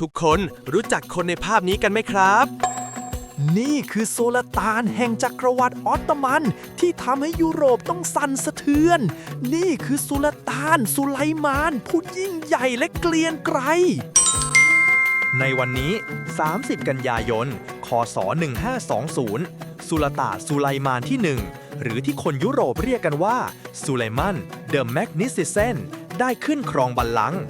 ทุกคนรู้จักคนในภาพนี้กันไหมครับ นี่คือโซลตานแห่งจักรวรรดิออตโตมัน ที่ทำให้ยุโรปต้องสั่นสะเทือน นี่คือสุลต่านสุไลมาน ผู้ยิ่งใหญ่และเกรียงไกร ในวันนี้ 30 กันยายน คศ 1520 สุลต่านสุไลมานที่ 1 หรือที่คนยุโรปเรียกกันว่าสุไลมันเดอะแมกนิซิเซนได้ขึ้นครองบัลลังก์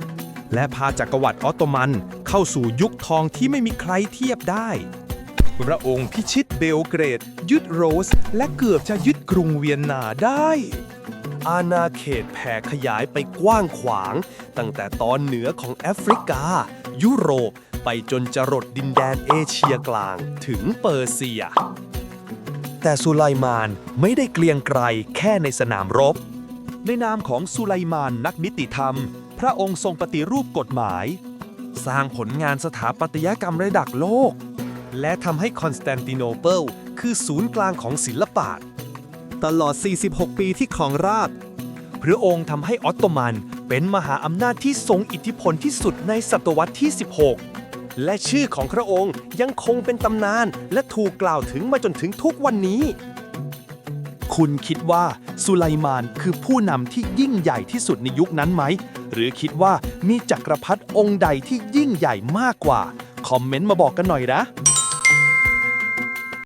และพาจักรวรรดิออตโตมัน เข้าสู่ยุคทองที่ไม่มีใครเทียบได้ พระองค์พิชิตเบลเกรด ยึดโรส และเกือบจะยึดกรุงเวียนนาได้ อาณาเขตแผ่ขยายไปกว้างขวาง ตั้งแต่ตอนเหนือของแอฟริกา ยุโรปไปจนจรดดินแดนเอเชียกลางถึงเปอร์เซีย แต่สุไลมานไม่ได้เกรียงไกรแค่ในสนามรบ ในนามของสุไลมานนักนิติธรรม พระองค์ทรงปฏิรูปกฎหมาย สร้างผลงานสถาปัตยกรรมระดับโลก และทำให้คอนสแตนติโนเปิลคือศูนย์กลางของศิลปะตลอด 46 ปีที่ครองราชพระองค์ทำให้ออตโตมันเป็นมหาอำนาจที่ทรงอิทธิพลที่สุดในศตวรรษที่ 16 และชื่อของพระองค์ยังคงเป็นตำนานและถูกกล่าวถึงมาจนถึงทุกวันนี้ คุณคิดว่าสุไลมานคือผู้นำที่ยิ่งใหญ่ที่สุดในยุคนั้นไหม หรือคิดว่ามีจักรพรรดิองค์ใดที่ยิ่งใหญ่มากกว่า คอมเมนต์มาบอกกันหน่อยนะ